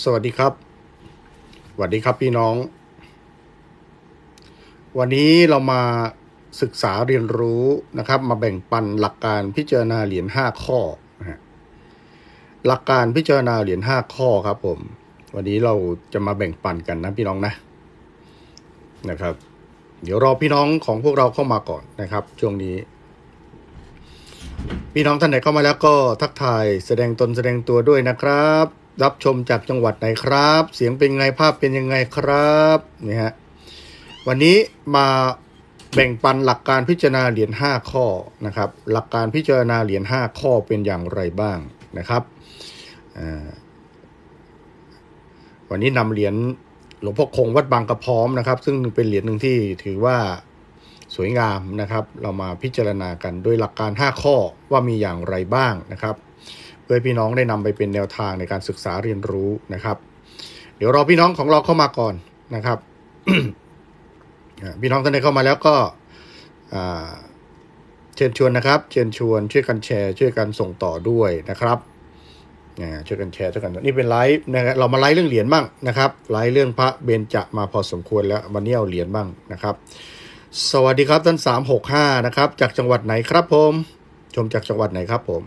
สวัสดีครับสวัสดีครับพี่น้อง วันนี้เรามาศึกษาเรียนรู้นะครับ มาแบ่งปันหลักการพิจารณาเหรียญห้าข้อนะฮะหลักการพิจารณาเหรียญห้าข้อครับ ผม วันนี้เราจะมาแบ่งปันกันนะพี่น้องนะนะครับ เดี๋ยวรอพี่น้องของพวกเราเข้ามาก่อนนะครับ ช่วงนี้พี่น้องท่านไหนเข้ามาแล้วก็ทักทายแสดงตนแสดงตัวด้วยนะครับ รับชมจากจังหวัดไหนครับ เสียงเป็นไงภาพเป็นยังไงครับนี่ฮะวันนี้มาแบ่งปันหลักการพิจารณาเหรียญ5ข้อนะครับ หลักการพิจารณาเหรียญ5ข้อเป็นอย่างไรบ้างนะครับอ่าวันนี้นำเหรียญหลวงพ่อคงวัดบางกระพร้อมนะครับ ซึ่งเป็นเหรียญหนึ่งที่ถือว่าสวยงามนะครับ เรามาพิจารณากันโดยหลักการ 5 ข้อว่ามีอย่างไรบ้างนะครับ พื่อให้พี่น้องได้นำไปเป็นแนวทางในการศึกษาเรียนรู้นะครับ เดี๋ยวรอพี่น้องของเราเข้ามาก่อนนะครับพี่น้องท่านใดเข้ามาแล้วก็เชิญชวนนะครับ เชิญชวนช่วยกันแชร์ ช่วยกันส่งต่อด้วยนะครับช่วยกันแชร์ช่วยกันนี่เป็นไลฟ์นะครับเรามาไลฟ์เรื่องเหรียญบ้างนะครับไลฟ์เรื่องพระเบญจมาพอสมควรแล้ววันนี้เอาเหรียญบ้างนะครับ สวัสดีครับท่านสามหกห้านะครับจากจังหวัดไหนครับผม ชมจากจังหวัดไหนครับผม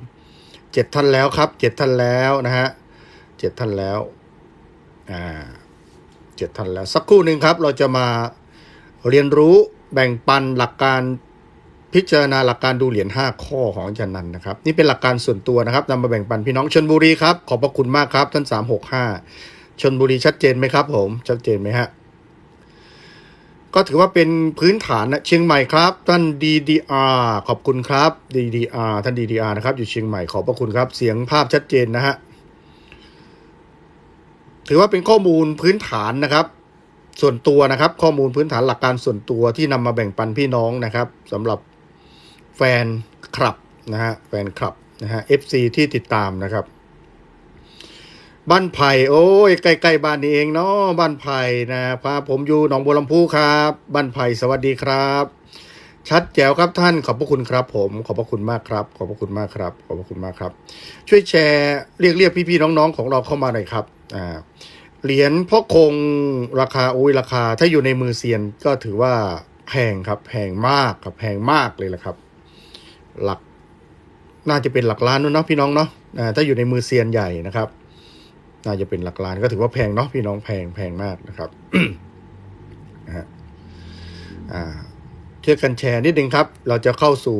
เจ็ดท่านแล้วครับเจ็ดท่านแล้วนะฮะเจ็ดท่านแล้วอ่าเจ็ดท่านแล้วสักครู่หนึ่งครับ เราจะมาเรียนรู้แบ่งปันหลักการพิจารณาหลักการดูเหรียญ5ข้อของอาจารย์นันนะครับ นี่เป็นหลักการส่วนตัวนะครับนำมาแบ่งปันพี่น้องชนบุรีครับ ขอบพระคุณมากครับท่าน365ชนบุรีชัดเจนไหมครับผม ชัดเจนไหมฮะ ก็ถือว่าเป็นพื้นฐานนะเชียงใหม่ครับ ท่าน DDR ขอบคุณครับ DDR ท่าน DDR นะครับ อยู่เชียงใหม่ขอบพระคุณครับ เสียงภาพชัดเจนนะฮะถือว่าเป็นข้อมูลพื้นฐานนะครับ ส่วนตัวนะครับ ข้อมูลพื้นฐานหลักการส่วนตัวที่นำมาแบ่งปันพี่น้องนะครับสำหรับแฟนคลับนะฮะแฟนคลับนะฮะ FC ที่ติดตามนะครับ บ้านไผ่โอ้ยใกล้ๆบ้านนี่เองเนาะบ้านไผ่นะครับผมอยู่หนองบัวลำพูครับ บ้านไผ่สวัสดีครับ ชัดแจ๋วครับท่านขอบพระคุณครับ ผมขอบพระคุณมากครับ ขอบพระคุณมากครับ ขอบพระคุณมากครับ ช่วยแชร์เรียกเรียกพี่ๆน้องๆของเราเข้ามาหน่อยครับอ่าเหรียญพ่อคงราคาโอ้ยราคา ถ้าอยู่ในมือเซียนก็ถือว่าแพงครับแพงมากครับแพงมากเลยละครับ หลักน่าจะเป็นหลักล้านนู้นเนาะพี่น้องเนาะถ้าอยู่ในมือเซียนใหญ่นะครับ น่าจะเป็นหลักล้านก็ถือว่าแพงเนาะพี่น้องแพงแพงมากนะครับนะฮะอ่าช่วยกันแชร์นิดนึงครับ เราจะเข้าสู่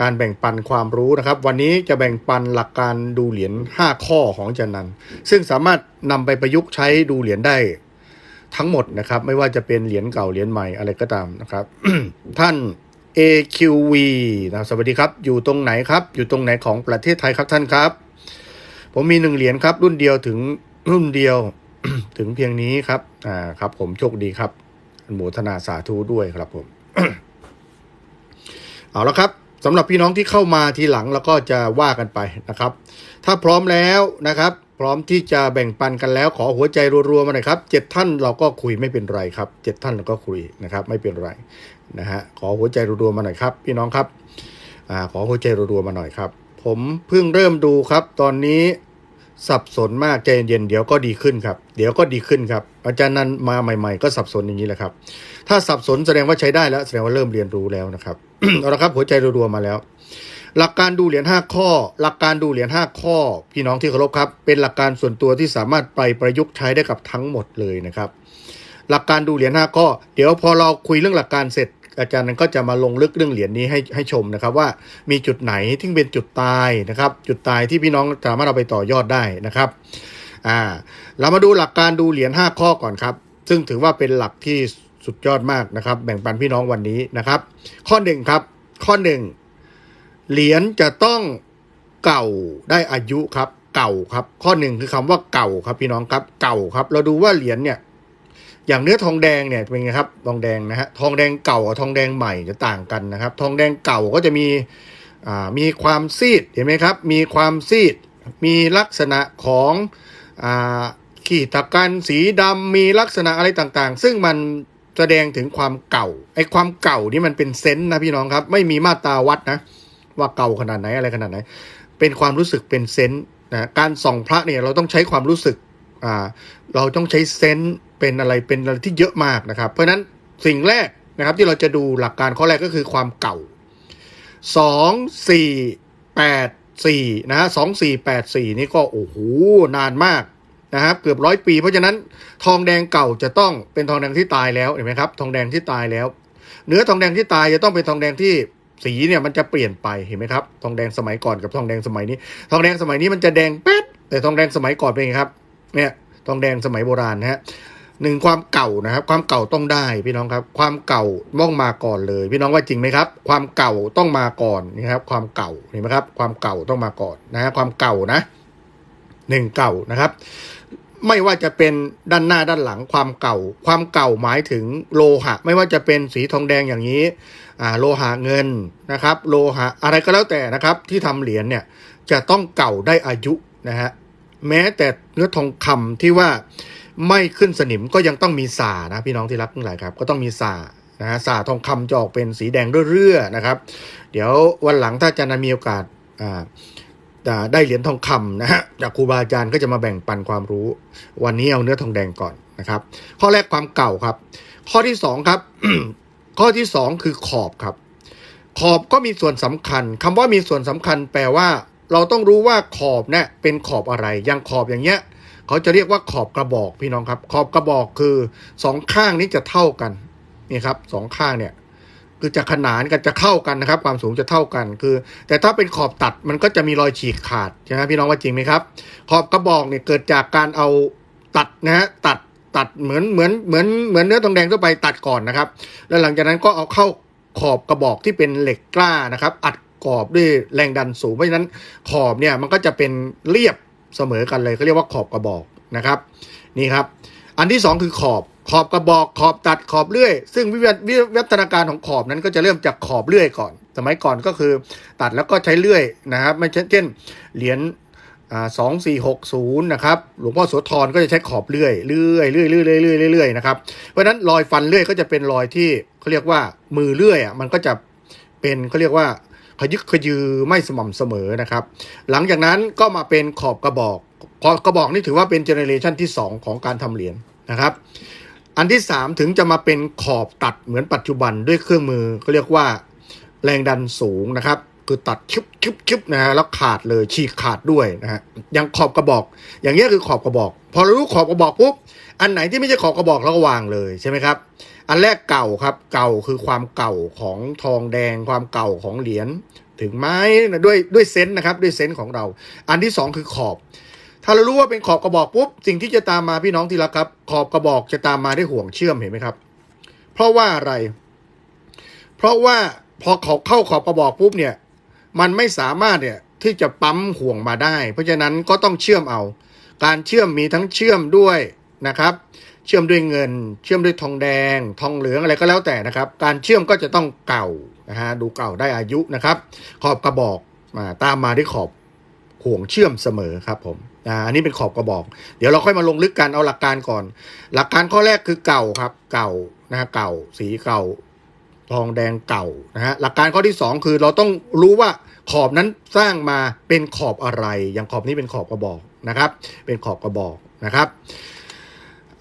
การแบ่งปันความรู้นะครับ วันนี้จะแบ่งปันหลักการดูเหรียญ5 ข้อของจันนันซึ่งสามารถนำไปประยุกต์ใช้ดูเหรียญได้ทั้งหมดนะครับ ไม่ว่าจะเป็นเหรียญเก่าเหรียญใหม่อะไรก็ตามนะครับ ท่าน AQV นะสวัสดีครับ อยู่ตรงไหนครับ อยู่ตรงไหนของประเทศไทยครับท่านครับ ผมมีหนึ่งเหรียญครับ รุ่นเดียวถึงรุ่นเดียวถึงเพียงนี้ครับ อ่าครับ ผมโชคดีครับอนุโมทนาสาธุด้วยครับผม เอาละครับสำหรับพี่น้องที่เข้ามาทีหลังแล้วก็จะว่ากันไปนะครับ ถ้าพร้อมแล้วนะครับ พร้อมที่จะแบ่งปันกันแล้วขอหัวใจรัวๆมาหน่อยครับเจ็ดท่านเราก็คุยไม่เป็นไรครับเจ็ดท่านเราก็คุยนะครับ ไม่เป็นไรนะฮะขอหัวใจรัวๆมาหน่อยครับ พี่น้องครับอ่าขอหัวใจรัวๆมาหน่อยครับ ผมเพิ่งเริ่มดูครับ ตอนนี้ สับสนมากใจเย็นเดี๋ยวก็ดีขึ้นครับ เดี๋ยวก็ดีขึ้นครับ อาจารย์นั้นมาใหม่ ๆ ก็สับสนอย่างนี้แหละครับ ถ้าสับสนแสดงว่าใช้ได้แล้ว แสดงว่าเริ่มเรียนรู้แล้วนะครับเอาละครับ หัวใจรัวๆมาแล้ว หลักการดูเหรียญ5ข้อ หลักการดูเหรียญ5ข้อ พี่น้องที่เคารพครับ เป็นหลักการส่วนตัวที่สามารถไปประยุกต์ใช้ได้กับทั้งหมดเลยนะครับ หลักการดูเหรียญ5ข้อ เดี๋ยวพอเราคุยเรื่องหลักการเสร็จ อาจารย์นั้นก็จะมาลงลึกเรื่องเหรียญนี้ให้ให้ชมนะครับ ว่ามีจุดไหนที่เป็นจุดตายนะครับ จุดตายที่พี่น้องสามารถเอาไปต่อยอดได้นะครับอ่าเรามาดูหลักการดูเหรียญ5ข้อก่อนครับ ซึ่งถือว่าเป็นหลักที่สุดยอดมากนะครับ แบ่งปันพี่น้องวันนี้นะครับ ข้อหนึ่งครับ ข้อหนึ่งเหรียญจะต้องเก่าได้อายุครับ เก่าครับ ข้อหนึ่งคือคำว่าเก่าครับพี่น้องครับ เก่าครับ เราดูว่าเหรียญเนี่ย อย่างเนื้อทองแดงเนี่ยเป็นไงครับทองแดงนะฮะทองแดงเก่ากับทองแดงใหม่จะต่างกันนะครับ ทองแดงเก่าก็จะมีอ่ามีความซีดเห็นไหมครับ มีความซีด มีลักษณะของอ่าขีดตะกันสีดำมีลักษณะอะไรต่างๆ ซึ่งมันแสดงถึงความเก่าไอ้ความเก่านี่มันเป็นเซนส์นะพี่น้องครับ ไม่มีมาตราวัดนะว่าเก่าขนาดไหนอะไรขนาดไหน เป็นความรู้สึกเป็นเซนส์นะการส่องพระเนี่ยเราต้องใช้ความรู้สึก อ่าเราต้องใช้เซนส์เป็นอะไรเป็นอะไรที่เยอะมากนะครับ เพราะนั้นสิ่งแรกนะครับที่เราจะดูหลักการข้อแรกก็คือความเก่าสองสี่แปดสี่นะฮะสองสี่แปดสี่นี่ก็โอ้โหนานมากนะครับเกือบร้อยปี เพราะฉะนั้นทองแดงเก่าจะต้องเป็นทองแดงที่ตายแล้วเห็นไหมครับ ทองแดงที่ตายแล้ว เนื้อทองแดงที่ตายจะต้องเป็นทองแดงที่สีเนี่ยมันจะเปลี่ยนไปเห็นไหมครับ ทองแดงสมัยก่อนกับทองแดงสมัยนี้ ทองแดงสมัยนี้มันจะแดงแป๊ดแต่ทองแดงสมัยก่อนเป็นไงครับ เนี่ยทองแดงสมัยโบราณนะฮะหนึ่งความเก่านะครับ ความเก่าต้องได้พี่น้องครับ ความเก่าต้องมาก่อนเลย พี่น้องว่าจริงไหมครับ ความเก่าต้องมาก่อนนะครับ ความเก่าเห็นไหมครับ ความเก่าต้องมาก่อนนะฮะความเก่านะหนึ่งเก่านะครับ ไม่ว่าจะเป็นด้านหน้าด้านหลังความเก่า ความเก่าหมายถึงโลหะ ไม่ว่าจะเป็นสีทองแดงอย่างนี้อ่าโลหะเงินนะครับ โลหะอะไรก็แล้วแต่นะครับ ที่ทำเหรียญเนี่ยจะต้องเก่าได้อายุนะฮะ แม้แต่เนื้อทองคำที่ว่าไม่ขึ้นสนิมก็ยังต้องมีสานะพี่น้องที่รักทั้งหลายครับ ก็ต้องมีสานะฮะสาทองคำจะออกเป็นสีแดงเรื่อยๆนะครับ เดี๋ยววันหลังถ้าอาจารย์มีโอกาสอ่าอ่าได้เหรียญทองคำนะฮะจากครูบาอาจารย์ก็จะมาแบ่งปันความรู้ วันนี้เอาเนื้อทองแดงก่อนนะครับ ข้อแรกความเก่าครับ ข้อที่สองครับข้อที่สองคือขอบครับ ขอบก็มีส่วนสำคัญคำว่ามีส่วนสำคัญแปลว่า เราต้องรู้ว่าขอบเนี่ยเป็นขอบอะไรอย่างขอบอย่างเงี้ยเขาจะเรียกว่าขอบกระบอกพี่น้องครับ ขอบกระบอกคือสองข้างนี้จะเท่ากันนี่ครับสองข้างเนี่ยคือจะขนานกันจะเข้ากันนะครับ ความสูงจะเท่ากันคือ แต่ถ้าเป็นขอบตัดมันก็จะมีรอยฉีกขาดใช่ไหมพี่น้องว่าจริงไหมครับ ขอบกระบอกเนี่ยเกิดจากการเอาตัดนะฮะตัดตัดเหมือนเหมือนเหมือนเหมือนเนื้อทองแดงทั่วไปตัดก่อนนะครับ แล้วหลังจากนั้นก็เอาเข้าขอบกระบอกที่เป็นเหล็กกล้านะครับ อัด กรอบด้วยแรงดันสูง เพราะฉะนั้นขอบเนี่ยมันก็จะเป็นเรียบเสมอกันเลยเขาเรียกว่าขอบกระบอกนะครับนี่ครับ อันที่สองคือขอบขอบกระบอกขอบตัดขอบเลื่อย ซึ่งวิวัฒวิวัฒนาการของขอบนั้นก็จะเริ่มจากขอบเลื่อยก่อน สมัยก่อนก็คือตัดแล้วก็ใช้เลื่อยนะครับไม่เช่นเหรียญสองสี่หกศูนย์นะครับหลวงพ่อโสธรก็จะใช้ขอบเลื่อยเลื่อยเลื่อยเลื่อยเลื่อยเลื่อยเลื่อยนะครับเพราะฉะนั้นรอยฟันเลื่อยก็จะเป็นรอยที่เขาเรียกว่ามือเลื่อยอะมันก็จะเป็นเขาเรียกว่า ขยึกขยือไม่สม่ำเสมอนะครับ หลังจากนั้นก็มาเป็นขอบกระบอกขอบกระบอกนี่ถือว่าเป็นเจเนเรชันที่ 2 ของการทำเหรียญนะครับ อันที่ 3 ถึงจะมาเป็นขอบตัดเหมือนปัจจุบันด้วยเครื่องมือเขาเรียกว่าแรงดันสูงนะครับคือตัดชุบชุบชุบนะฮะแล้วขาดเลยฉีกขาดด้วยนะฮะอย่างขอบกระบอก อย่างเงี้ยคือขอบกระบอก พอร,รู้ขอบกระบอกปุ๊บอันไหนที่ไม่ใช่ขอบกระบอกเราก็วางเลยใช่ไหมครับ อันแรกเก่าครับ เก่าคือความเก่าของทองแดง ความเก่าของเหรียญถึงไม้ด้วยด้วยเซนส์นะครับ ด้วยเซนส์ของเรา อันที่สองคือขอบ ถ้าเรารู้ว่าเป็นขอบกระบอกปุ๊บสิ่งที่จะตามมาพี่น้องที่รักครับ ขอบกระบอกจะตามมาด้วยห่วงเชื่อมเห็นไหมครับ เพราะว่าอะไร เพราะว่าพอเขาเข้าขอบกระบอกปุ๊บเนี่ย มันไม่สามารถเนี่ยที่จะปั๊มห่วงมาได้ เพราะฉะนั้นก็ต้องเชื่อมเอา การเชื่อมมีทั้งเชื่อมด้วยนะครับ เชื่อมด้วยเงิน เชื่อมด้วยทองแดง ทองเหลืองอะไรก็แล้วแต่นะครับ การเชื่อมก็จะต้องเก่านะฮะดูเก่าได้อายุนะครับ ขอบกระบอกมาตามมาด้วยขอบห่วงเชื่อมเสมอครับผมอ่าอันนี้เป็นขอบกระบอก เดี๋ยวเราค่อยมาลงลึกกันเอาหลักการก่อน หลักการข้อแรกคือเก่าครับ เก่านะฮะเก่า สีเก่า ทองแดงเก่านะฮะหลักการข้อที่สองคือเราต้องรู้ว่าขอบนั้นสร้างมาเป็นขอบอะไร อย่างขอบนี้เป็นขอบกระบอกนะครับ เป็นขอบกระบอกนะครับ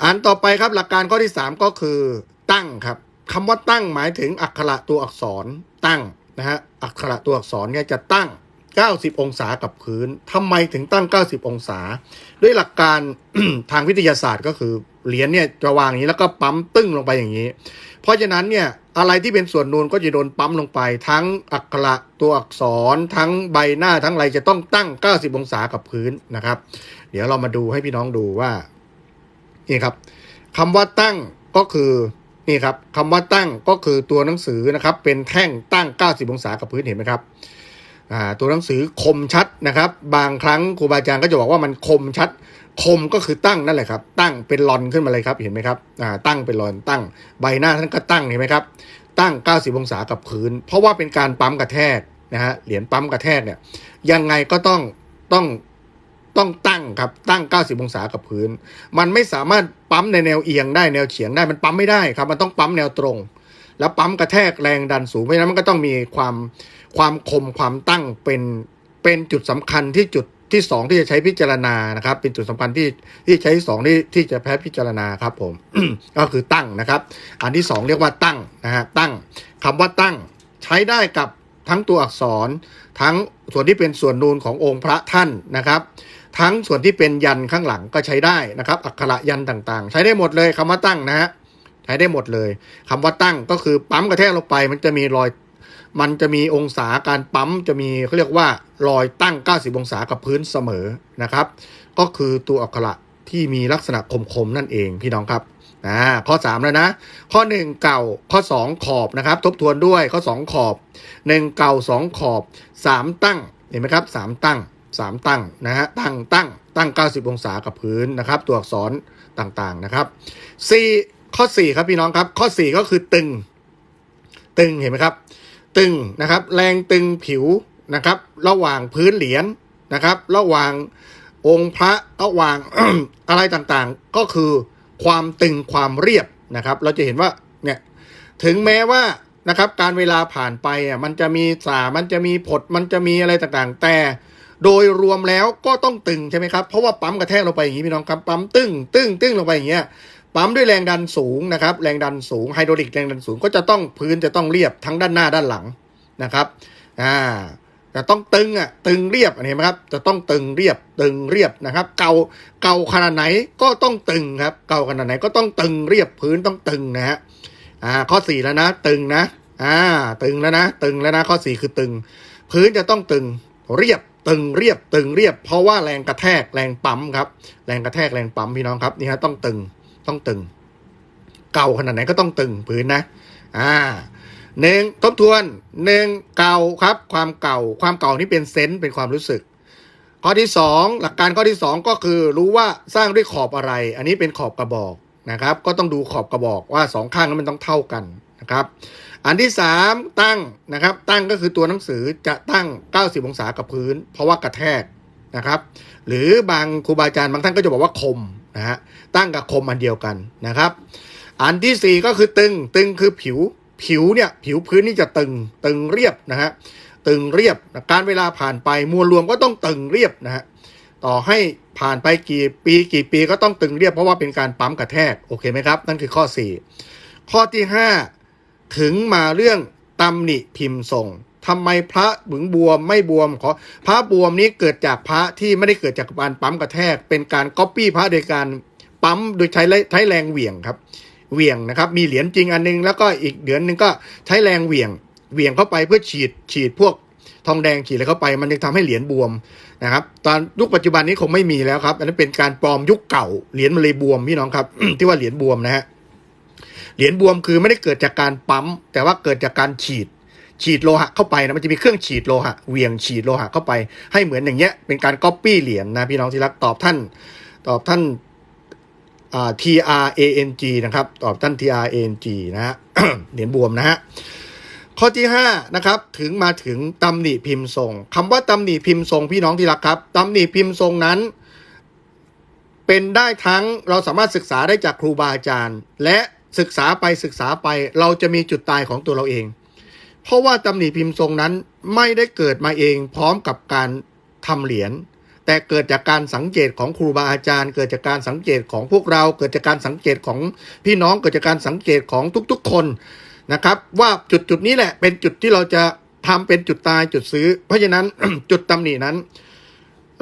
อันต่อไปครับหลักการข้อที่ 3 ก็คือตั้งครับคำว่าตั้งหมายถึงอักขระตัวอักษรตั้งนะฮะอักขระตัวอักษรเนี่ยจะตั้ง 90 องศากับพื้นทำไมถึงตั้ง 90 องศา ด้วยหลักการทางวิทยาศาสตร์ก็คือเหรียญเนี่ยจะวางอย่างนี้แล้วก็ปั๊มตึ้งลงไปอย่างนี้ เพราะฉะนั้นเนี่ยอะไรที่เป็นส่วนนูนก็จะโดนปั๊มลงไป ทั้งอักขระตัวอักษร ทั้งใบหน้าทั้งอะไรจะต้องตั้ง 90 องศากับพื้นนะครับ เดี๋ยวเรามาดูให้พี่น้องดูว่า นี่ครับคำว่าตั้งก็คือนี่ครับคำว่าตั้งก็คือตัวหนังสือนะครับเป็นแท่งตั้ง 90 องศากับพื้นเห็นไหมครับตัวหนังสือคมชัดนะครับ บางครั้งครูบาอาจารย์ก็จะบอกว่ามันคมชัด คมก็คือตั้งนั่นแหละครับ ตั้งเป็นลอนขึ้นมาเลยครับเห็นไหมครับตั้งเป็นลอนตั้งใบหน้าท่านก็ตั้งเห็นไหมครับ ตั้ง 90 องศากับพื้น เพราะว่าเป็นการปั๊มกระแทกนะฮะเหรียญปั๊มกระแทกเนี่ยยังไงก็ต้องต้อง ต้องตั้งครับตั้ง 90 องศากับพื้น มันไม่สามารถปั๊มในแนวเอียงได้แนวเฉียงได้มันปั๊มไม่ได้ครับมันต้องปั๊มแนวตรง แล้วปั๊มกระแทกแรงดันสูงเพราะฉะนั้นมันก็ต้องมีความความคมความตั้งเป็นเป็นจุดสำคัญที่จุดที่สองที่จะใช้พิจารณานะครับ เป็นจุดสำคัญที่ที่ใช้ที่สองที่ที่จะแพ้พิจารณาครับผมก็คือตั้งนะครับ อันที่สองเรียกว่าตั้งนะฮะตั้งคำว่าตั้งใช้ได้กับทั้งตัวอักษรทั้งส่วนที่เป็นส่วนนูนขององค์พระท่านนะครับ ทั้งส่วนที่เป็นยันข้างหลังก็ใช้ได้นะครับ อักขระยันต่างๆ ใช้ได้หมดเลยคำว่าตั้งนะฮะใช้ได้หมดเลยคำว่าตั้งก็คือปั๊มกระแทกลงไป มันจะมีรอย มันจะมีองศาการปั๊มจะมีเขาเรียกว่ารอยตั้ง 90 องศากับพื้นเสมอนะครับ ก็คือตัวอักขระที่มีลักษณะคมๆนั่นเองพี่น้องครับอ่าข้อ 3 แล้วนะ ข้อ 1 เก่าข้อ 2 ขอบนะครับ ทบทวนด้วยข้อ 2 ขอบ 1 เก่า 2 ขอบ 3 ตั้งเห็นไหมครับ 3 ตั้ง 3 ตั้งนะฮะตั้งตั้งตั้ง 90 องศากับพื้นนะครับ ตัวอักษรต่างๆนะครับ 4 ข้อ 4 ครับพี่น้องครับ ข้อ 4 ก็คือตึง ตึงเห็นไหมครับ ตึงนะครับ แรงตึงผิวนะครับ ระหว่างพื้นเหรียญนะครับ ระหว่างองค์พระระหว่างอะไรต่างๆ ก็คือความตึงความเรียบนะครับ เราจะเห็นว่าเนี่ยถึงแม้ว่านะครับการเวลาผ่านไปอะมันจะมีสามันจะมีผดมันจะมีอะไรต่างๆ แต่ โดยรวมแล้วก็ต้องตึงใช่ไหมครับเพราะว่าปั๊มกระแทกลงไปอย่างนี้พี่น้องครับปั๊มตึ้งตึ้งตึ้งลงไปอย่างเงี้ยปั๊มด้วยแรงดันสูงนะครับแรงดันสูงไฮดรอลิกแรงดันสูงก็จะต้องพื้นจะต้องเรียบทั้งด้านหน้าด้านหลังนะครับอ่าจะต้องตึงอะตึงเรียบเห็นไหมครับจะต้องตึงเรียบตึงเรียบนะครับ เก่าเก่าขนาดไหนก็ต้องตึงครับ เก่าขนาดไหนก็ต้องตึงเรียบพื้นต้องตึงนะฮะอ่าข้อสี่แล้วนะตึงนะอ่าตึงแล้วนะ ตึงแล้วนะข้อสี่คือตึง พื้นจะต้องตึงเรียบ ตึงเรียบตึงเรียบ เพราะว่าแรงกระแทกแรงปั๊มครับ แรงกระแทกแรงปั๊มพี่น้องครับนี่ฮะต้องตึงต้องตึง เก่าขนาดไหนก็ต้องตึงพื้นนะ อ่าหนึ่งทบทวนหนึ่งเก่าครับ ความเก่าความเก่านี่เป็นเซนส์เป็นความรู้สึก ข้อที่สองหลักการข้อที่สองก็คือรู้ว่าสร้างด้วยขอบอะไร อันนี้เป็นขอบกระบอกนะครับ ก็ต้องดูขอบกระบอกว่าสองข้างนั้นมันต้องเท่ากัน นะครับ อันที่สามตั้งนะครับ ตั้งก็คือตัวหนังสือจะตั้ง 90 องศากับพื้น เพราะว่ากระแทกนะครับ หรือบางครูบาอาจารย์บางท่านก็จะบอกว่าคมนะฮะตั้งกับคมอันเดียวกันนะครับ อันที่สี่ก็คือตึงตึงคือผิวผิวเนี่ยผิวพื้นนี่จะตึงตึงเรียบนะฮะตึงเรียบการเวลาผ่านไปมวลรวมก็ต้องตึงเรียบนะฮะต่อให้ผ่านไปกี่ปีกี่ปีก็ต้องตึงเรียบเพราะว่าเป็นการปั๊มกระแทกโอเคไหมครับ นั่นคือข้อ 4 ข้อที่ 5 ถึงมาเรื่องตำหนิพิมพ์ส่งทำไมพระบึงบวมไม่บวมขอพระบวมนี้เกิดจากพระที่ไม่ได้เกิดจากการปั๊มกระแทก เป็นการก๊อปปี้พระโดยการปั๊มโดยใช้ใช้แรงเหวี่ยงครับเหวี่ยงนะครับ มีเหรียญจริงอันนึง แล้วก็อีกเหรียญหนึ่งก็ใช้แรงเหวี่ยงเหวี่ยงเข้าไปเพื่อฉีดฉีดพวกทองแดงฉีดอะไรเข้าไป มันจึงทำให้เหรียญบวมนะครับ ตอนยุคปัจจุบันนี้คงไม่มีแล้วครับ อันนั้นเป็นการปลอมยุคเก่าเหรียญมันเลยบวมพี่น้องครับที่ว่าเหรียญบวมนะฮะ เหรียญบวมคือไม่ได้เกิดจากการปั๊ม แต่ว่าเกิดจากการฉีด ฉีดโลหะเข้าไปนะมันจะมีเครื่องฉีดโลหะเวียงฉีดโลหะเข้าไป ให้เหมือนอย่างเงี้ยเป็นการก๊อปปี้เหรียญนะพี่น้องที่รักตอบท่าน ตอบท่าน T R A N G นะครับ ตอบท่าน T R A N G นะฮะเหรียญบวมนะฮะข้อที่ 5 นะครับ ถึงมาถึงตำหนิพิมพ์ทรงคำว่าตำหนิพิมพ์ทรงพี่น้องที่รักครับตำหนิพิมพ์ทรงนั้น เป็นได้ทั้งเราสามารถศึกษาได้จากครูบาอาจารย์ และ ศึกษาไปศึกษาไปเราจะมีจุดตายของตัวเราเอง เพราะว่าตำหนิพิมพ์ทรงนั้นไม่ได้เกิดมาเองพร้อมกับการทำเหรียญแต่เกิดจากการสังเกตของครูบาอาจารย์ เกิดจากการสังเกตของพวกเรา เกิดจากการสังเกตของพี่น้องเกิดจากการสังเกตของทุกๆคนนะครับ ว่าจุดจุดนี้แหละเป็นจุดที่เราจะทำเป็นจุดตายจุดซื้อ เพราะฉะนั้นจุดตำหนินั้น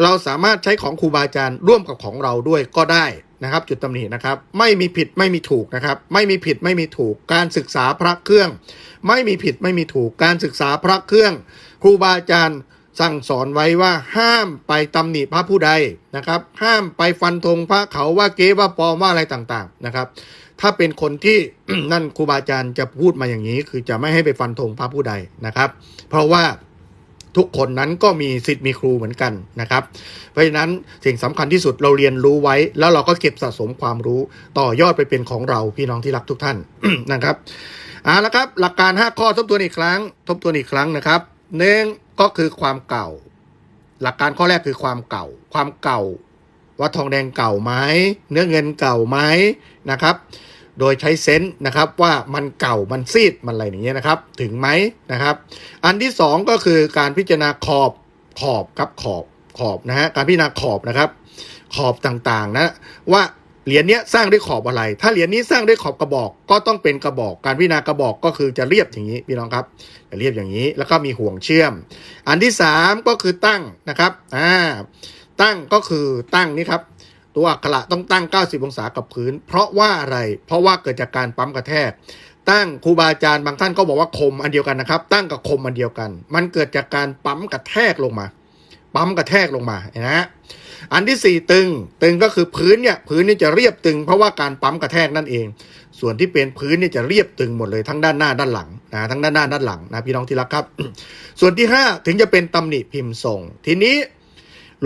เราสามารถใช้ของครูบาอาจารย์ร่วมกับของเราด้วยก็ได้ นะครับ จุดตำหนินะครับ ไม่มีผิดไม่มีถูกนะครับ ไม่มีผิดไม่มีถูก การศึกษาพระเครื่อง ไม่มีผิดไม่มีถูก การศึกษาพระเครื่อง ครูบาอาจารย์สั่งสอนไว้ว่าห้ามไปตำหนิพระผู้ใดนะครับ ห้ามไปฟันธงพระเขาว่าเก๊ว่าปลอมว่าอะไรต่างๆนะครับ ถ้าเป็นคนที่นั่นครูบาอาจารย์จะพูดมาอย่างนี้ คือจะไม่ให้ไปฟันธงพระผู้ใดนะครับ เพราะว่า ทุกคนนั้นก็มีสิทธิ์มีครูเหมือนกันนะครับ เพราะฉะนั้นสิ่งสำคัญที่สุดเราเรียนรู้ไว้ แล้วเราก็เก็บสะสมความรู้ต่อยอดไปเป็นของเราพี่น้องที่รักทุกท่านนะครับเอาละครับ หลักการ 5 ข้อทบทวนอีกครั้ง ทบทวนอีกครั้งนะครับหนึ่งก็คือความเก่า หลักการข้อแรกคือความเก่า ความเก่า ว่าทองแดงเก่าไหมเนื้อเงินเก่าไหมนะครับ โดยใช้เซนส์นะครับว่ามันเก่ามันซีดมันอะไรอย่างเงี้ยนะครับ ถึงไหมนะครับ อันที่สองก็คือการพิจารณาขอบขอบครับขอบขอบนะฮะการพิจารณาขอบนะครับ ขอบต่างๆนะว่าเหรียญนี้สร้างด้วยขอบอะไร ถ้าเหรียญนี้สร้างด้วยขอบกระบอกก็ต้องเป็นกระบอก การพิจารณากระบอกก็คือจะเรียบอย่างนี้พี่น้องครับจะเรียบอย่างนี้แล้วก็มีห่วงเชื่อม อันที่สามก็คือตั้งนะครับอ่าตั้งก็คือตั้งนี่ครับ ตัวอักขระต้องตั้ง 90 องศากับพื้น เพราะว่าอะไร เพราะว่าเกิดจากการปั๊มกระแทก ตั้งครูบาอาจารย์บางท่านก็บอกว่าคมอันเดียวกันนะครับ ตั้งกับคมอันเดียวกัน มันเกิดจากการปั๊มกระแทกลงมา ปั๊มกระแทกลงมานะฮะอันที่สี่ตึง ตึงก็คือพื้นเนี่ยพื้นนี่จะเรียบตึง เพราะว่าการปั๊มกระแทกนั่นเอง ส่วนที่เป็นพื้นนี่จะเรียบตึงหมดเลยทั้งด้านหน้าด้านหลังนะทั้งด้านหน้าด้านหลังนะพี่น้องที่รักครับ ส่วนที่ห้าถึงจะเป็นตำหนิพิมพ์ทรงทีนี้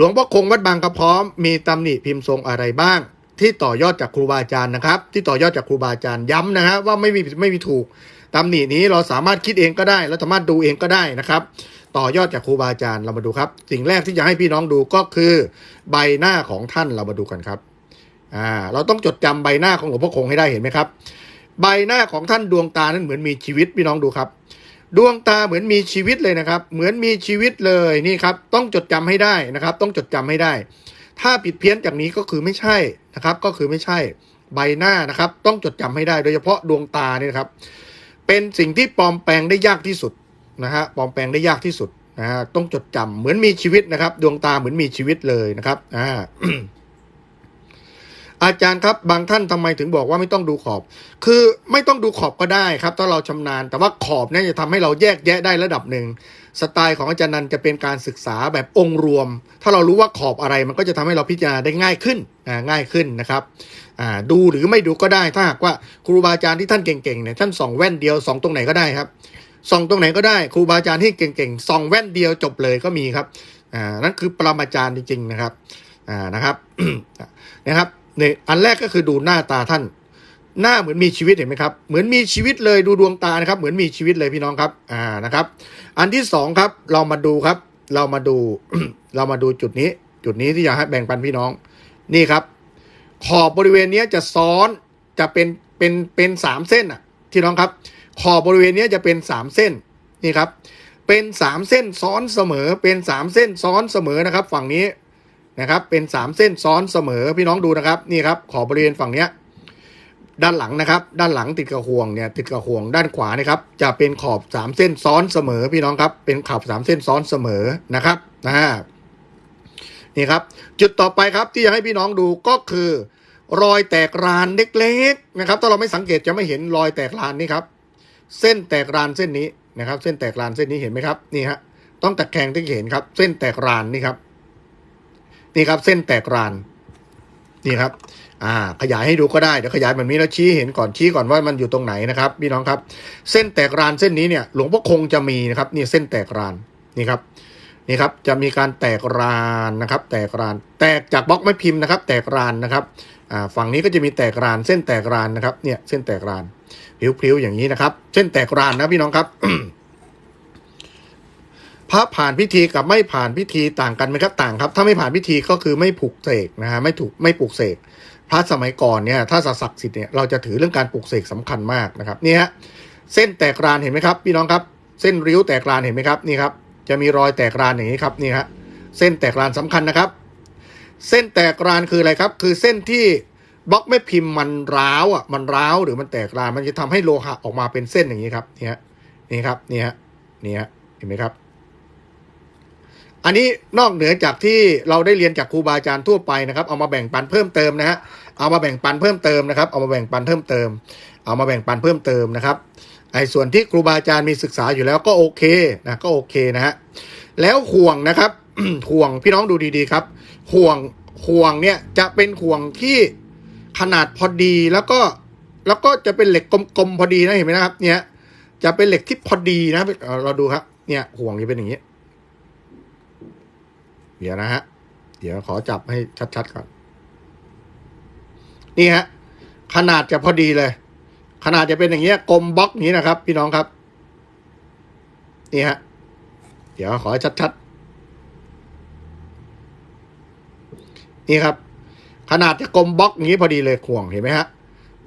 หลวงพ่อคงวัดบางกระพร้อมมีตำหนิพิมพ์ทรงอะไรบ้าง ที่ต่อยอดจากครูบาอาจารย์นะครับ ที่ต่อยอดจากครูบาอาจารย์ย้ำนะฮะว่าไม่มีไม่มีถูกตำหนินี้เราสามารถคิดเองก็ได้เราสามารถดูเองก็ได้นะครับ ต่อยอดจากครูบาอาจารย์เรามาดูครับ สิ่งแรกที่จะให้พี่น้องดูก็คือใบหน้าของท่านเรามาดูกันครับอ่าเราต้องจดจำใบหน้าของหลวงพ่อคงให้ได้เห็นไหมครับ ใบหน้าของท่านดวงตานั้นเหมือนมีชีวิตพี่น้องดูครับ ดวงตาเหมือนมีชีวิตเลยนะครับ เหมือนมีชีวิตเลยนี่ครับ ต้องจดจำให้ได้นะครับ ต้องจดจำให้ได้ ถ้าผิดเพี้ยนจากนี้ก็คือไม่ใช่นะครับ ก็คือไม่ใช่ใบหน้านะครับ ต้องจดจำให้ได้ โดยเฉพาะดวงตาเนี่ยครับ เป็นสิ่งที่ปลอมแปลงได้ยากที่สุดนะฮะปลอมแปลงได้ยากที่สุดนะฮะต้องจดจำเหมือนมีชีวิตนะครับ ดวงตาเหมือนมีชีวิตเลยนะครับอ่า อาจารย์ครับบางท่านทำไมถึงบอกว่าไม่ต้องดูขอบ คือไม่ต้องดูขอบก็ได้ครับถ้าเราชำนาญ แต่ว่าขอบเนี่ยจะทำให้เราแยกแยะได้ระดับหนึ่งสไตล์ของอาจารย์นันจะเป็นการศึกษาแบบองค์รวม ถ้าเรารู้ว่าขอบอะไรมันก็จะทำให้เราพิจารณาได้ง่ายขึ้นอ่าง่ายขึ้นนะครับอ่าดูหรือไม่ดูก็ได้ถ้าหากว่าครูบาอาจารย์ที่ท่านเก่งๆเนี่ยท่านส่องแว่นเดียวส่องตรงไหนก็ได้ครับส่องตรงไหนก็ได้ครูบาอาจารย์ที่เก่งๆส่องแว่นเดียวจบเลยก็มีครับอ่านั่นคือปรมาจารย์จริงๆนะครับอ่านะครับนะครับ เนี่ยอันแรกก็คือดูหน้าตาท่าน หน้าเหมือนมีชีวิตเห็นไหมครับ เหมือนมีชีวิตเลยดูดวงตานะครับ เหมือนมีชีวิตเลยพี่น้องครับ อ่านะครับ อันที่สองครับเรามาดูครับ เรามาดู เรามาดูจุดนี้ จุดนี้ที่อยากให้แบ่งปันพี่น้อง นี่ครับ ขอบบริเวณนี้จะซ้อนจะเป็นเป็นเป็นสามเส้นอะที่น้องครับ ขอบบริเวณนี้จะเป็นสามเส้นนี่ครับ เป็นสามเส้นซ้อนเสมอ เป็นสามเส้นซ้อนเสมอนะครับ ฝั่งนี้ นะครับ เป็นสามเส้นซ้อนเสมอพี่น้องดูนะครับนี่ครับขอบบริเวณฝั่งเนี้ยด้านหลังนะครับ ด้านหลังติดกับห่วงเนี่ยติดกับห่วงด้านขวานะครับ จะเป็นขอบสามเส้นซ้อนเสมอพี่น้องครับ เป็นขอบสามเส้นซ้อนเสมอนะครับนะนี่ครับ จุดต่อไปครับที่จะให้พี่น้องดูก็คือ รอยแตกรานเล็กๆนะครับ ถ้าเราไม่สังเกตจะไม่เห็นรอยแตกรานนี่ครับ เส้นแตกรานเส้นนี้นะครับ เส้นแตกรานเส้นนี้เห็นไหมครับนี่ฮะต้องตะแคงที่เห็นครับ เส้นแตกรานนี่ครับ นี่ครับ เส้นแตกราน นี่ครับ อ่า ขยายให้ดูก็ได้ เดี๋ยวขยายแบบนี้แล้วชี้เห็นก่อนชี้ก่อนว่ามันอยู่ตรงไหนนะครับพี่น้องครับ เส้นแตกรานเส้นนี้เนี่ย หลวงพ่อคงจะมีนะครับ นี่เส้นแตกราน นี่ครับ นี่ครับ จะมีการแตกรานนะครับ แตกราน แตกจากบล็อกไม้พิมพ์นะครับ แตกรานนะครับ อ่า ฝั่งนี้ก็จะมีแตกราน เส้นแตกรานนะครับ เนี่ย เส้นแตกรานพลิ้วๆอย่างนี้นะครับ เส้นแตกรานนะพี่น้องครับ พระผ่านพิธีกับไม่ผ่านพิธีต่างกันไหมครับต่างครับ ถ้าไม่ผ่านพิธีก็คือไม่ผูกเสกนะฮะไม่ถูกไม่ปลูกเสกพระสมัยก่อนเนี่ยถ้าศักดิ์สิทธิ์เนี่ยเราจะถือเรื่องการปลูกเสกสำคัญมากนะครับนี่ฮะเส้นแตกรานเห็นไหมครับ พี่น้องครับ เส้นริ้วแตกรานเห็นไหมครับนี่ครับจะมีรอยแตกรานอย่างนี้ครับนี่ฮะเส้นแตกรานสำคัญนะครับ เส้นแตกรานคืออะไรครับ คือเส้นที่บล็อกไม่พิมพ์มันร้าวอะมันร้าวหรือมันแตกรานมันจะทำให้โลหะออกมาเป็นเส้นอย่างนี้ครับนี่ฮะนี่ครับนี่ฮะนี่ฮะเห็นไหมครับ อันนี้นอกเหนือจากที่เราได้เรียนจากครูบาอาจารย์ทั่วไปนะครับ เอามาแบ่งปันเพิ่มเติมนะฮะเอามาแบ่งปันเพิ่มเติมนะครับ เอามาแบ่งปันเพิ่มเติม เอามาแบ่งปันเพิ่มเติมนะครับไอ้ส่วนที่ครูบาอาจารย์มีศึกษาอยู่แล้วก็โอเคนะก็โอเคนะฮะแล้วห่วงนะครับห่วงพี่น้องดูดีๆครับ ห่วงห่วงเนี่ยจะเป็นห่วงที่ขนาดพอดีแล้วก็แล้วก็จะเป็นเหล็กกลมๆพอดีนะเห็นไหมนะครับ เนี่ยจะเป็นเหล็กที่พอดีนะเอ่อเราดูครับเนี่ยห่วงจะเป็นอย่างนี้ เดี๋ยวนะฮะ เดี๋ยวขอจับให้ชัดๆก่อน นี่ฮะ ขนาดจะพอดีเลย ขนาดจะเป็นอย่างเงี้ยกลมบล็อกนี้นะครับ พี่น้องครับ นี่ฮะ เดี๋ยวขอชัดๆ นี่ครับ ขนาดจะกลมบล็อกนี้พอดีเลยห่วงเห็นไหมฮะ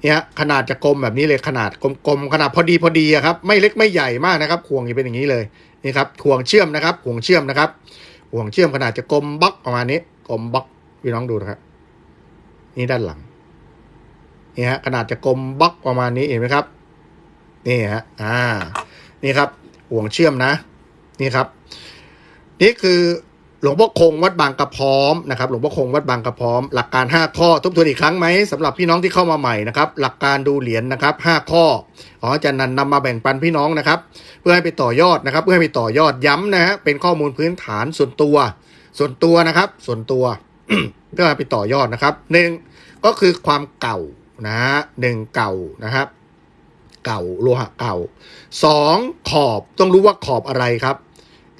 เนี่ยฮะขนาดจะกลมแบบนี้เลยขนาดกลมๆขนาดพอดีพอดีอะครับ ไม่เล็กไม่ใหญ่มากนะครับห่วงจะเป็นอย่างนี้เลยนี่ครับห่วงเชื่อมนะครับห่วงเชื่อมนะครับ ห่วงเชื่อมขนาดจะกลมบล็อกประมาณนี้กลมบล็อกพี่น้องดูนะครับนี่ด้านหลังนี่ฮะขนาดจะกลมบล็อกประมาณนี้เห็นไหมครับ นี่ฮะอ่า นี่ครับห่วงเชื่อมนะ นี่ครับ นี่คือ หลวงพ่อคงวัดบางกระพร้อมนะครับหลวงพ่อคงวัดบางกระพร้อม หลักการ 5 ข้อทบทวนอีกครั้งไหมสำหรับพี่น้องที่เข้ามาใหม่นะครับหลักการดูเหรียญนะครับ 5 ข้อของอาจารย์นันนำมาแบ่งปันพี่น้องนะครับ เพื่อให้ไปต่อยอดนะครับ เพื่อให้ไปต่อยอดย้ำนะฮะเป็นข้อมูลพื้นฐานส่วนตัว ส่วนตัวนะครับ ส่วนตัวเพื่อไปต่อยอดนะครับหนึ่งก็คือความเก่านะฮะหนึ่งเก่านะครับ เก่าโลหะเก่าสองขอบต้องรู้ว่าขอบอะไรครับ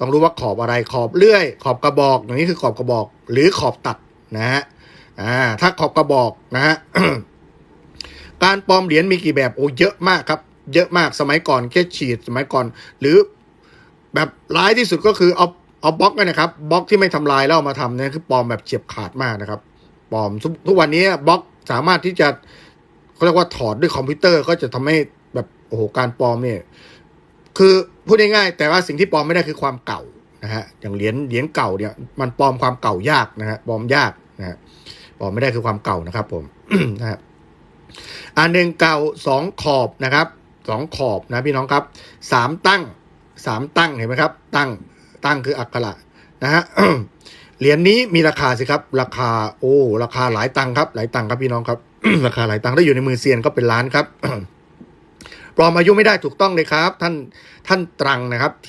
ต้องรู้ว่าขอบอะไรขอบเลื่อย ขอบกระบอกอย่างนี้คือขอบกระบอก หรือขอบตัดนะฮะอ่าถ้าขอบกระบอกนะฮะการปลอมเหรียญมีกี่แบบโอ้เยอะมากครับ เยอะมากสมัยก่อนแค่ฉีดสมัยก่อน หรือแบบร้ายที่สุดก็คือเอาเอาบล็อกนะครับบล็อกที่ไม่ทำลายแล้วมาทำเนี่ยคือปลอมแบบเฉียบขาดมากนะครับปลอมทุกทุกวันนี้บล็อกสามารถที่จะเขาเรียกว่าถอดด้วยคอมพิวเตอร์ก็จะทำให้แบบโอ้โหการปลอมเนี่ย คือพูดง่ายๆแต่ว่าสิ่งที่ปลอมไม่ได้คือความเก่านะฮะอย่างเหรียญเหรียญเก่าเนี่ยมันปลอมความเก่ายากนะฮะปลอมยากนะฮะปลอมไม่ได้คือความเก่านะครับ ผมนะฮะอันหนึ่งเก่าสองขอบนะครับสองขอบนะพี่น้องครับสามตั้งสามตั้งเห็นไหมครับ ตั้งตั้งคืออักขระนะฮะเหรียญนี้มีราคาสิครับ ราคาโอ้ราคาหลายตังค์ครับ หลายตังค์ครับพี่น้องครับ ราคาหลายตังค์ถ้าอยู่ในมือเซียนก็เป็นล้านครับ ปลอมอายุไม่ได้ถูกต้องเลยครับ ท่านท่านตรังนะครับ T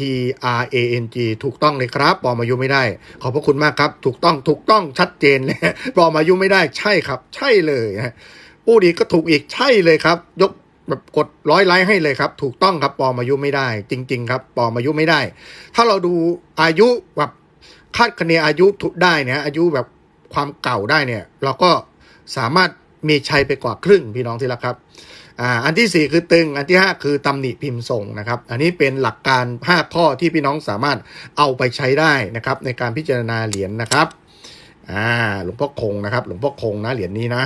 R A N G ถูกต้องเลยครับปลอมอายุไม่ได้ ขอบพระคุณมากครับ ถูกต้องถูกต้องชัดเจนเลยปลอมอายุไม่ได้ใช่ครับ ใช่เลยฮะผู้ดีก็ถูกอีกใช่เลยครับ ยกแบบกดร้อยไลค์ให้เลยครับ ถูกต้องครับปลอมอายุไม่ได้ จริง ๆ ครับปลอมอายุไม่ได้ ถ้าเราดูอายุแบบคาดคะเนอายุทุได้เนี่ยอายุแบบความเก่าได้เนี่ย เราก็สามารถ มีชัยไปกว่าครึ่งพี่น้องที่รักครับอ่าอันที่ 4 คือตึง อันที่ 5 คือตำหนิพิมพ์ส่งนะครับ อันนี้เป็นหลักการ 5 ข้อที่พี่น้องสามารถเอาไปใช้ได้นะครับ ในการพิจารณาเหรียญนะครับอ่าหลวงพ่อคงนะครับ หลวงพ่อคงนะเหรียญนี้นะ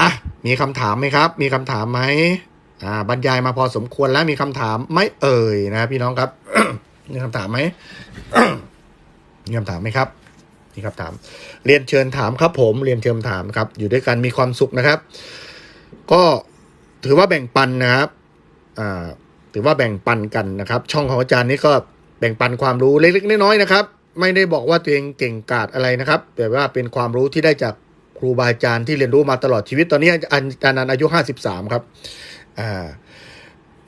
อะมีคำถามไหมครับ มีคำถามไหมอ่าบรรยายมาพอสมควรแล้วมีคำถามไหม่เอ่ยนะพี่น้องครับมีคำถามไหมมีคำถามไหมครับ มีคำถาม เรียนเชิญถามครับผม เรียนเชิญถามครับ อยู่ด้วยกันมีความสุขนะครับ ก็ถือว่าแบ่งปันนะครับอ่าถือว่าแบ่งปันกันนะครับ ช่องของอาจารย์นี่ก็แบ่งปันความรู้เล็กๆน้อยๆนะครับ ไม่ได้บอกว่าตัวเองเก่งกาจอะไรนะครับ แต่ว่าเป็นความรู้ที่ได้จากครูบาอาจารย์ที่เรียนรู้มาตลอดชีวิต ตอนนี้อาจารย์นันอายุห้าสิบสามครับอ่า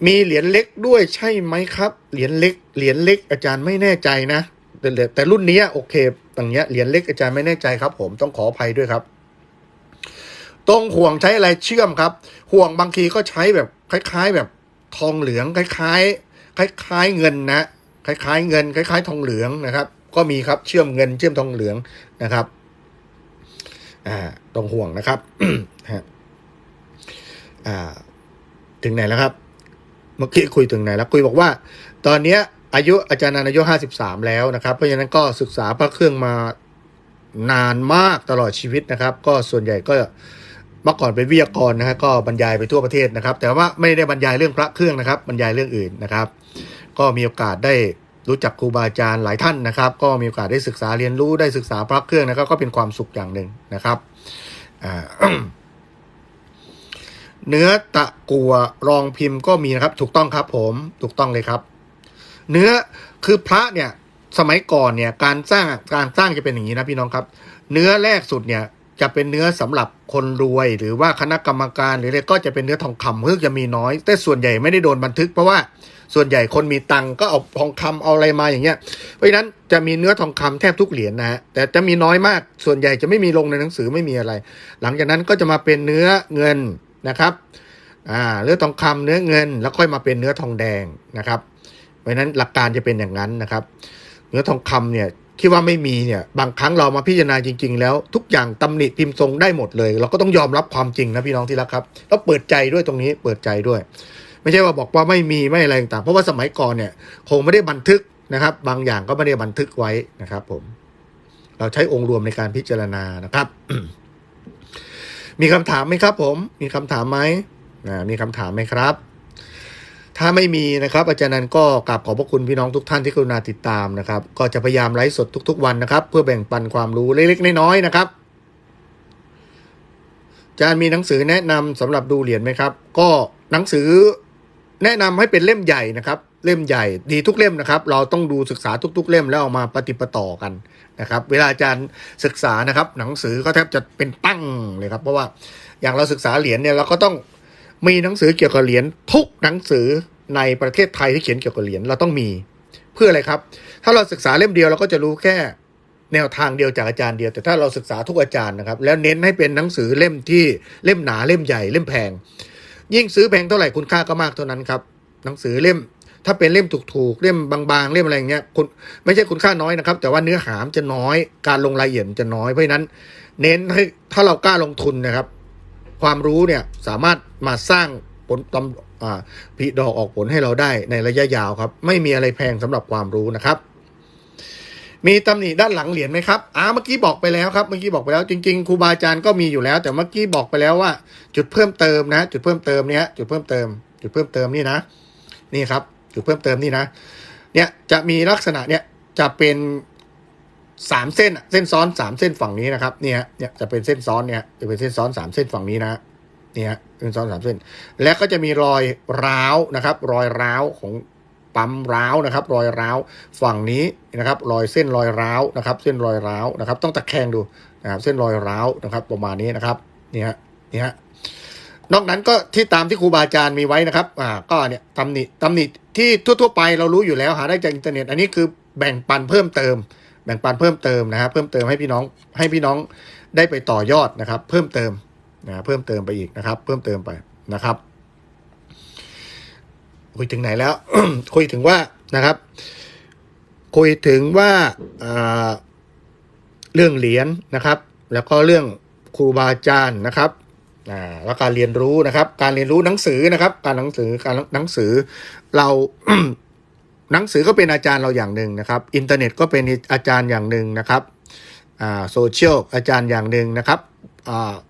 มีเหรียญเล็กด้วยใช่ไหมครับ เหรียญเล็ก เหรียญเล็ก อาจารย์ไม่แน่ใจนะ แต่แต่รุ่นนี้โอเคอย่างเงี้ยเหรียญเล็กอาจารย์ไม่แน่ใจครับ ผมต้องขออภัยด้วยครับ ตรงห่วงใช้อะไรเชื่อมครับ ห่วงบางทีก็ใช้แบบคล้าย ๆ แบบทองเหลืองคล้าย ๆ คล้าย ๆ เงินนะคล้าย ๆ เงิน คล้าย ๆ ทองเหลืองนะครับ ก็มีครับเชื่อมเงินเชื่อมทองเหลืองนะครับ อ่า ตรงห่วงนะครับฮะอ่า ถึงไหนแล้วครับ เมื่อกี้คุยถึงไหนแล้วคุยบอกว่า ตอนเนี้ย อายุอาจารย์นันอายุห้าสิบสามแล้วนะครับ เพราะฉะนั้นก็ศึกษาพระเครื่องมานานมากตลอดชีวิตนะครับ ก็ส่วนใหญ่ก็เมื่อก่อนเป็นวิทยากรนะฮะก็บรรยายไปทั่วประเทศนะครับ แต่ว่าไม่ได้บรรยายเรื่องพระเครื่องนะครับ บรรยายเรื่องอื่นนะครับ ก็มีโอกาสได้รู้จักครูบาอาจารย์หลายท่านนะครับ ก็มีโอกาสได้ศึกษาเรียนรู้ได้ศึกษาพระเครื่องนะครับ ก็เป็นความสุขอย่างหนึ่งนะครับเนื้อตะกัวรองพิมพ์ก็มีนะครับ ถูกต้องครับผมถูกต้องเลยครับ เนื้อคือพระเนี่ยสมัยก่อนเนี่ยการสร้างการสร้างจะเป็นอย่างนี้นะพี่น้องครับ เนื้อแรกสุดเนี่ยจะเป็นเนื้อสำหรับคนรวย หรือว่าคณะกรรมการหรืออะไรก็จะเป็นเนื้อทองคำเพื่อจะมีน้อย แต่ส่วนใหญ่ไม่ได้โดนบันทึก เพราะว่าส่วนใหญ่คนมีตังก็เอาทองคำเอาอะไรมาอย่างเงี้ย เพราะฉะนั้นจะมีเนื้อทองคำแทบทุกเหรียญนะฮะแต่จะมีน้อยมาก ส่วนใหญ่จะไม่มีลงในหนังสือไม่มีอะไร หลังจากนั้นก็จะมาเป็นเนื้อเงินนะครับอ่าเนื้อทองคำเนื้อเงิน แล้วค่อยมาเป็นเนื้อทองแดงนะครับ เพราะนั้นหลักการจะเป็นอย่างนั้นนะครับ เนื้อทองคำเนี่ยที่ว่าไม่มีเนี่ยบางครั้งเรามาพิจารณาจริง ๆ แล้วทุกอย่างตำหนิพิมพ์ทรงได้หมดเลย เราก็ต้องยอมรับความจริงนะพี่น้องที่รักครับแล้วเปิดใจด้วยตรงนี้เปิดใจด้วย ไม่ใช่ว่าบอกว่าไม่มีไม่อะไรต่างเพราะว่าสมัยก่อนเนี่ยคงไม่ได้บันทึกนะครับ บางอย่างก็ไม่ได้บันทึกไว้นะครับ ผม เราใช้องค์รวมในการพิจารณานะครับ มีคำถามไหมครับ ผม มีคำถามไหมอ่ามีคำถามไหมครับ ถ้าไม่มีนะครับ อาจารย์นันก็กราบขอบพระคุณพี่น้องทุกท่านที่กรุณาติดตามนะครับ ก็จะพยายามไลฟ์สดทุก ๆ วันนะครับ เพื่อแบ่งปันความรู้เล็กๆน้อยๆนะครับอาจารย์มีหนังสือแนะนำสำหรับดูเหรียญไหมครับ ก็หนังสือแนะนำให้เป็นเล่มใหญ่นะครับ เล่มใหญ่ดีทุกเล่มนะครับ เราต้องดูศึกษาทุก ๆ เล่มแล้วเอามาปฏิปต่อกันนะครับ เวลาอาจารย์ศึกษานะครับ หนังสือก็แทบจะเป็นตั้งเลยครับ เพราะว่าอย่างเราศึกษาเหรียญเนี่ยเราก็ต้อง มีหนังสือเกี่ยวกับเหรียญทุกหนังสือในประเทศไทยที่เขียนเกี่ยวกับเหรียญเราต้องมี เพื่ออะไรครับ ถ้าเราศึกษาเล่มเดียวเราก็จะรู้แค่แนวทางเดียวจากอาจารย์เดียว แต่ถ้าเราศึกษาทุกอาจารย์นะครับ แล้วเน้นให้เป็นหนังสือเล่มที่เล่มหนาเล่มใหญ่เล่มแพง ยิ่งซื้อแพงเท่าไหร่คุณค่าก็มากเท่านั้นครับ หนังสือเล่ม ถ้าเป็นเล่มถูกๆเล่มบางๆ เล่มอะไรอย่างเงี้ยคุณไม่ใช่คุณค่าน้อยนะครับ แต่ว่าเนื้อหามจะน้อย การลงรายละเอียดจะน้อยเพราะฉะนั้น เน้นให้ถ้าเรากล้าลงทุนนะครับ ความรู้เนี่ยสามารถมาสร้างผลตำอ่าผลิดอกออกผลให้เราได้ในระยะยาวครับ ไม่มีอะไรแพงสำหรับความรู้นะครับ มีตำหนิด้านหลังเหรียญไหมครับอ่าเมื่อกี้บอกไปแล้วครับเมื่อกี้บอกไปแล้วจริงๆครูบาอาจารย์ก็มีอยู่แล้ว แต่เมื่อกี้บอกไปแล้วว่า จุดเพิ่มเติมนะ จุดเพิ่มเติมเนี้ยจุดเพิ่มเติม จุดเพิ่มเติมนี่นะ นี่ครับ จุดเพิ่มเติมนี่นะ เนี่ยจะมีลักษณะเนี่ยจะเป็น สามเส้นเส้นซ้อนสามเส้นฝั่งนี้นะครับเนี่ยเนี่ยจะเป็นเส้นซ้อนเนี่ยจะเป็นเส้นซ้อนสามเส้นฝั่งนี้นะเนี่ยเส้นซ้อนสามเส้น แล้วก็จะมีรอยร้าวนะครับ รอยร้าวของปั๊มร้าวนะครับ รอยร้าวฝั่งนี้นะครับ รอยเส้นรอยร้าวนะครับ เส้นรอยร้าวนะครับ ต้องตะแคงดูนะครับเส้นรอยร้าวนะครับ ประมาณนี้นะครับเนี่ยฮะเนี่ยฮะนอกนั้นก็ที่ตามที่ครูบาอาจารย์มีไว้นะครับ อ่า ก็เนี่ยตำหนิตำหนิที่ทั่ว ๆ ไปเรารู้อยู่แล้วหาได้จากอินเทอร์เน็ต อันนี้คือแบ่งปันเพิ่มเติม แบ่งปันเพิ่มเติมนะครับเพิ่มเติมให้พี่น้องให้พี่น้องได้ไปต่อยอดนะครับ เพิ่มเติมนะเพิ่มเติมไปอีกนะครับ เพิ่มเติมไปนะครับ คุยถึงไหนแล้ว คุยถึงว่านะครับ คุยถึงว่าเรื่องเหรียญนะครับ แล้วก็เรื่องครูบาอาจารย์นะครับแล้วการเรียนรู้นะครับ การเรียนรู้หนังสือนะครับ การหนังสือการหนังสือเรา หนังสือก็เป็นอาจารย์เราอย่างหนึ่งนะครับอินเทอร์เน็ตก็เป็นอาจารย์อย่างหนึ่งนะครับโซเชียลอาจารย์อย่างหนึ่งนะครับ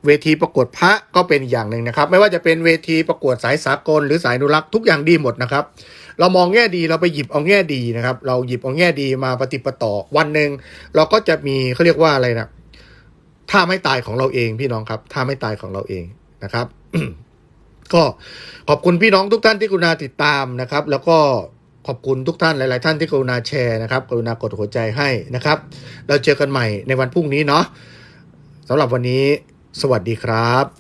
เวทีประกวดพระก็เป็นอย่างหนึ่งนะครับ ไม่ว่าจะเป็นเวทีประกวดสายสากลหรือสายนุรักษ์ทุกอย่างดีหมดนะครับ เรามองแง่ดีเราไปหยิบเอาแง่ดีนะครับ เราหยิบเอาแง่ดีมาปฏิปต่อวันหนึ่งเราก็จะมีเขาเรียกว่าอะไรนะท่าไม่ตายของเราเองพี่น้องครับท่าไม่ตายของเราเองนะครับ ก็ขอบคุณพี่น้องทุกท่านที่กรุณาติดตามนะครับ แล้วก็ ขอบคุณทุกท่านหลาย ๆ ท่านที่กรุณาแชร์นะครับกรุณากดหัวใจให้นะครับ เราเจอกันใหม่ในวันพรุ่งนี้เนาะสำหรับวันนี้ สวัสดีครับ